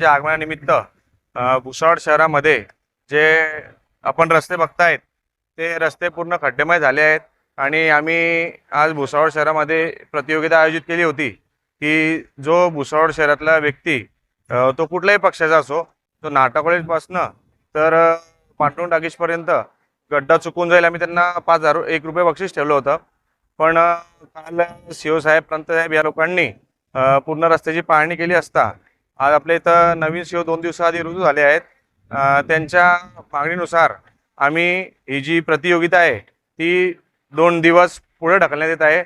गणपतीच्या आगमनानिमित्त भुसावळ शहरामध्ये जे आपण रस्ते बघतायत ते रस्ते पूर्ण खड्डेमय झाले आहेत. आणि आम्ही आज भुसावळ शहरामध्ये प्रतियोगिता आयोजित केली होती की जो भुसावळ शहरातला व्यक्ती तो कुठल्याही पक्षाचा असो तो नाटा तर अ, पाटण टाकीजपर्यंत गड्डा चुकून जाईल आम्ही त्यांना पाच हजार एक रुपये बक्षीस ठेवलं होतं. पण काल सी ओ साहेब या लोकांनी पूर्ण रस्त्याची पाहणी केली असता आज आपल्या इथं नवीन सी ओ दोन दिवसाआधी रुजू झाले आहेत. त्यांच्या मागणीनुसार आम्ही ही जी प्रतियोगिता आहे ती दोन दिवस पुढे ढकलण्यात येत आहे.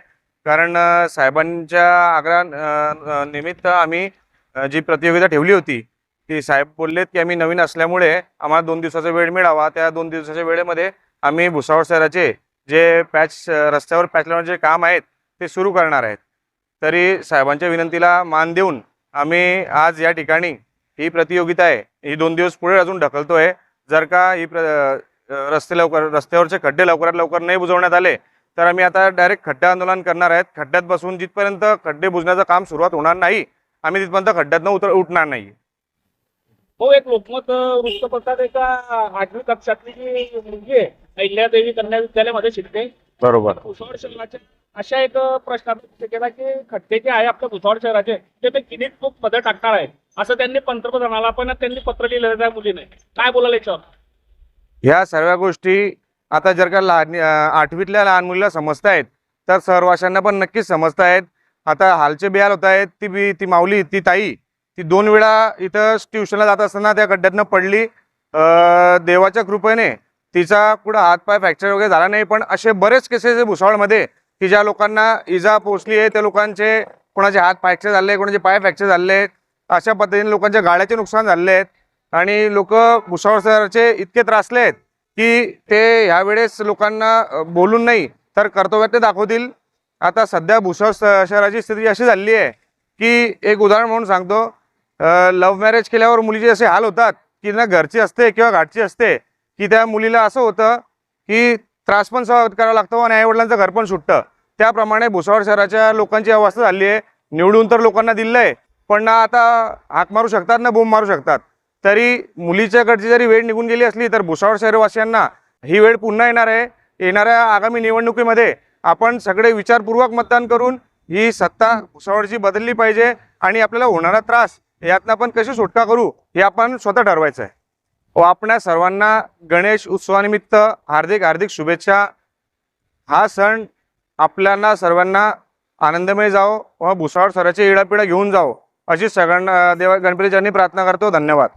कारण साहेबांच्या आग्रह निमित्त आम्ही जी प्रतियोगिता ठेवली होती ती साहेब बोललेत की आम्ही नवीन असल्यामुळे आम्हाला दोन दिवसाचा वेळ मिळावा. त्या दोन दिवसाच्या वेळेमध्ये आम्ही भुसावळ शहराचे जे पॅच रस्त्यावर पॅच लावण्याचे काम आहेत ते सुरू करणार आहेत. तरी साहेबांच्या विनंतीला मान देऊन आम्ही आज या ठिकाणी ही प्रतियोगिता आहे. ही दोन दिवस पुढे अजून ढकलतोय. जर का ही प्र रस्ते लवकर रस्त्यावरचे खड्डे लवकरात लवकर नाही बुजवण्यात आले तर आम्ही आता डायरेक्ट खड्डे आंदोलन करणार आहेत. खड्ड्यात बसून जिथपर्यंत खड्डे बुजण्याचं काम सुरुवात होणार नाही आम्ही तिथपर्यंत खड्ड्यातनं उतर उठणार नाही. हो एक लोकमत वृत्तपत्रात एका आठवी कक्षातली जी मुलगी आहे अहिल्यादेवी कन्या विद्यालयामध्ये शिकते. बरोबर. भुसावळ शहराचे अशा एक प्रश्न केला की खड्डे जे आहे आपल्या भुसावळ शहराचे ते ते गिनीज बुकमध्ये टाकणार आहे असं त्यांनी पंतप्रधानाला पण त्यांनी पत्र लिहिलं त्या मुलीने. काय बोलायला याच्यावर? ह्या सर्व गोष्टी आता जर का लहान आठवीतल्या लहान मुलीला समजत आहेत तर सर्वाशांना पण नक्कीच समजत आहेत आता हालचे बिहाल होत आहेत ती बी ती माऊली ती ताई ती दोन वेळा इथं ट्युशनला जात असताना त्या गड्ड्यातनं पडली. देवाच्या कृपेने तिचा कुठं हातपाय फ्रॅक्चर वगैरे झाला नाही पण असे बरेच केसेस आहे भुसावळमध्ये की ज्या लोकांना इजा पोचली आहे त्या लोकांचे कोणाचे हात फ्रॅक्चर झाले कोणाचे पाय फ्रॅक्चर झाले आहेत अशा पद्धतीने लोकांच्या गाड्याचे नुकसान झाले आहेत. आणि लोक भुसावळ शहराचे इतके त्रासले आहेत की ते ह्यावेळेस लोकांना बोलून नाही तर कर्तव्यात ते दाखवतील. आता सध्या भुसावळ शहराची स्थिती अशी झाली आहे की एक उदाहरण म्हणून सांगतो. लव्ह मॅरेज केल्यावर मुलीचे असे हाल होतात की ना घरची असते किंवा घाटची असते की त्या मुलीला असं होतं की त्रास पण सहन करावा लागतो आणि आईवडिलांचं घर पण सुटतं. त्याप्रमाणे भुसावळ शहराच्या लोकांची अवस्था झाली आहे. निवडून तर लोकांना दिलं आहे पण ना आता हाक मारू शकतात ना बोंब मारू शकतात. तरी मुलीच्याकडची जरी वेळ निघून गेली असली तर भुसावळ शहरवासियांना ही वेळ पुन्हा येणार आहे. येणाऱ्या आगामी निवडणुकीमध्ये आपण सगळे विचारपूर्वक मतदान करून ही सत्ता भुसावळची बदलली पाहिजे आणि आपल्याला होणारा त्रास यातनं आपण कशी सुटका करू हे आपण स्वतः ठरवायचं आहे. व आपणा सर्वांना गणेश उत्सवानिमित्त हार्दिक हार्दिक शुभेच्छा. हा सण आपल्याला सर्वांना आनंदमय जाओ व भुसावळ सराची इडापिडा घेऊन जाओ अशी सगळ्यांना देवा गणपतीच्यांनी प्रार्थना करतो. धन्यवाद.